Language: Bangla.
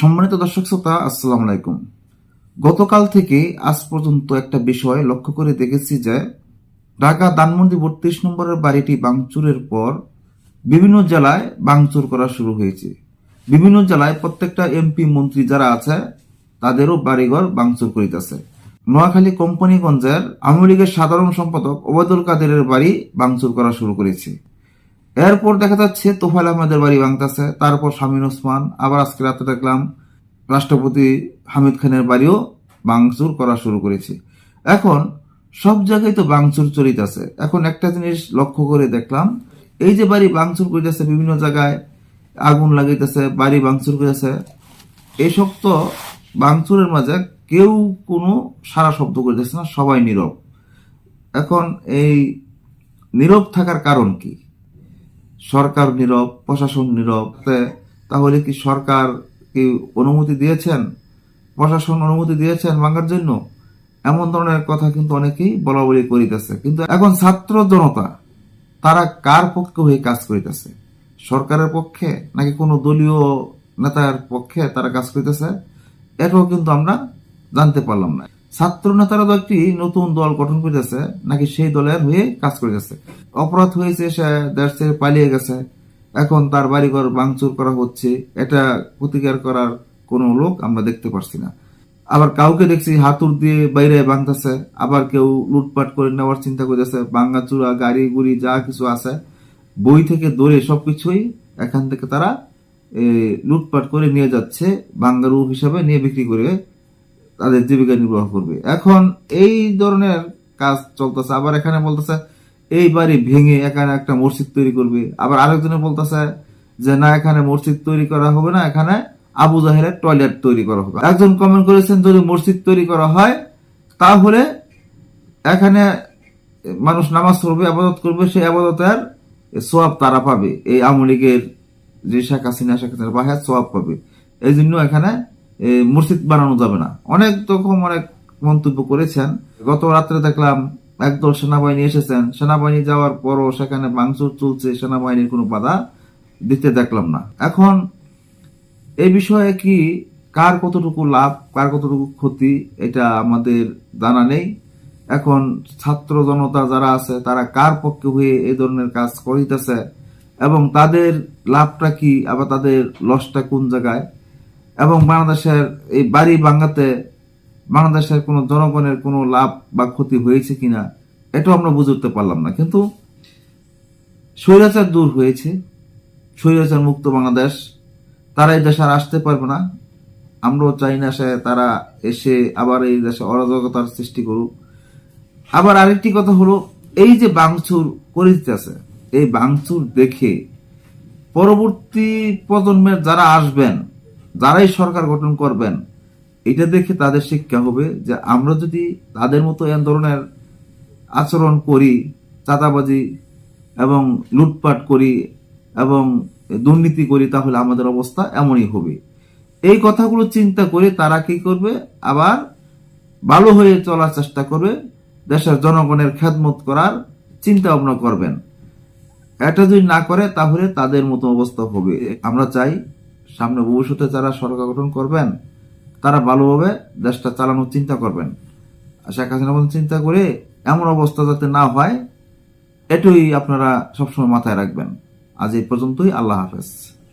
সম্মানিত দর্শক শ্রোতা, আসসালাম আলাইকুম। গতকাল থেকে আজ পর্যন্ত একটা বিষয় লক্ষ্য করে দেখেছি যে ঢাকা ধানমন্ডি বত্রিশ নম্বরের বাড়িটি বাংচুরের পর বিভিন্ন জেলায় বাংচুর করা শুরু হয়েছে। বিভিন্ন জেলায় প্রত্যেকটা এমপি, মন্ত্রী যারা আছে, তাদেরও বাড়িঘর বাংচুর করিতেছে। নোয়াখালী কোম্পানিগঞ্জের আওয়ামী লীগের সাধারণ সম্পাদক ওবায়দুল কাদেরের বাড়ি বাংচুর করা শুরু করেছে। এরপর দেখা যাচ্ছে তোফাইল আহমেদের বাড়ি ভাঙতেছে, তারপর শামীন ওসমান, আবার আজকে রাতে দেখলাম রাষ্ট্রপতি হামিদ খানের বাড়িও বাংচুর করা শুরু করেছে। এখন সব জায়গায় তো ভাঙচুর চলিতেছে। এখন একটা জিনিস লক্ষ্য করে দেখলাম, এই যে বাড়ি ভাঙচুর করিতেছে বিভিন্ন জায়গায়, আগুন লাগাইতেছে বাড়ি ভাঙচুর করেছে এইসব তো বাংচুরের মাঝে কেউ কোনো সারা শব্দ করিতেছে না, সবাই নীরব। এখন এই নীরব থাকার কারণ কি? সরকার নীরব, প্রশাসন নীরব তাহলে কি সরকার কি অনুমতি দিয়েছেন? প্রশাসন অনুমতি দিয়েছেন ভাঙার জন্য? এমন ধরনের কথা কিন্তু অনেকেই বলা বলি করিতেছে। কিন্তু এখন ছাত্র জনতা, তারা কার পক্ষে হয়ে কাজ করিতেছে? সরকারের পক্ষে নাকি কোনো দলীয় নেতার পক্ষে তারা কাজ করিতেছে? এটাও কিন্তু আমরা জানতে পারলাম না। ছাত্র নেতারা তো একটি নতুন দল গঠন করিতেছে, নাকি সেই দলের হয়ে কাজ করিতেছে। অপরাধ হয়েছে, সে দেশ ছেড়ে পালিয়ে গেছে। এখন তার বাড়িঘর ভাঙচুর করা হচ্ছে, এটা প্রতিকার করার কোনো লোক আমরা দেখতে পারছি না। আবার কাউকে দেখছি হাতুর দিয়ে বাইরে ভাঙতেছে আবার কেউ লুটপাট করে নেওয়ার চিন্তা করতেছে ভাঙ্গা চূড়া গাড়ি গুড়ি যা কিছু আছে। বই থেকে দৌড়ে সবকিছুই এখান থেকে তারা লুটপাট করে নিয়ে যাচ্ছে বাঙ্গারু হিসাবে নিয়ে বিক্রি করে তাদের জীবিকা নির্বাহ করবে। এখন এই ধরনের কাজ চলতেছে, আবার এখানে বলতেছে, এই বাড়ি ভেঙে এখানে একটা মসজিদ তৈরি করবে। আবার আরেকজনে বলতেছে যে, না, এখানে মসজিদ তৈরি করা হবে না, এখানে আবু জাহেলের টয়লেট তৈরি করা হবে। একজন কমেন্ট করেছেন, যদি মসজিদ তৈরি করা হয়, তাহলে এখানে মানুষ নামাজ পড়বে, আবাদত করবে সেই আবাদতের সোয়াব তারা পাবে। এই আওয়ামী লীগের যে শেখ হাসিনা শেখ হাসিনা বাহে সোয়াব পাবে। এই জন্য এখানে মসজিদ বানানো যাবে না। অনেক রকম অনেক মন্তব্য করেছেন। গত রাত্রে দেখলাম একদল সেনাবাহিনী এসেছেন। সেনাবাহিনী যাওয়ার পরও সেখানে ভাঙচুর চলছে, সেনাবাহিনীর কোনো বাধা দিতে দেখলাম না। এখন এই বিষয়ে কি কার কতটুকু লাভ, কার কতটুকু ক্ষতি, এটা আমাদের জানা নেই। এখন ছাত্র জনতা যারা আছে, তারা কার পক্ষে হয়ে এই ধরনের কাজ করিতেছে এবং তাদের লাভটা কি, আবার তাদের লসটা কোন জায়গায়? এবং বাংলাদেশের এই বাড়ি বাঙ্গাতে বাংলাদেশের কোনো জনগণের কোনো লাভ বা ক্ষতি হয়েছে কিনা, এটাও আমরা বুঝতে পারলাম না। কিন্তু স্বৈরাচার দূর হয়েছে, স্বৈরাচার মুক্ত বাংলাদেশ, তারা এই দেশে আর আসতে পারবে না। আমরাও চাই না সে তারা এসে আবার এই দেশে অরাজকতার সৃষ্টি করুক। আবার আরেকটি কথা হলো, এই যে বাংচুর করে দিতেছে এই বাংচুর দেখে পরবর্তী প্রজন্মের যারা আসবেন যারাই সরকার গঠন করবেন, এটা দেখে তাদের শিক্ষা হবে যে আমরা যদি তাদের মতো এ ধরনের আচরণ করি, চাঁদাবাজি এবং লুটপাট করি এবং দুর্নীতি করি, তাহলে আমাদের অবস্থা এমনই হবে। এই কথাগুলো চিন্তা করে তারা কি করবে? আবার ভালো হয়ে চলার চেষ্টা করবে, দেশের জনগণের খেদমত করার চিন্তা ভাবনা করবেন। এটা যদি না করে, তাহলে তাদের মতো অবস্থা হবে। আমরা চাই সামনে ভবিষ্যতে যারা সরকার গঠন করবেন, তারা ভালোভাবে দেশটা চালানোর চিন্তা করবেন। শেখ হাসিনা চিন্তা করে এমন অবস্থা যাতে না হয়, এটুই আপনারা সবসময় মাথায় রাখবেন। আজ এই পর্যন্তই, আল্লাহ হাফেজ।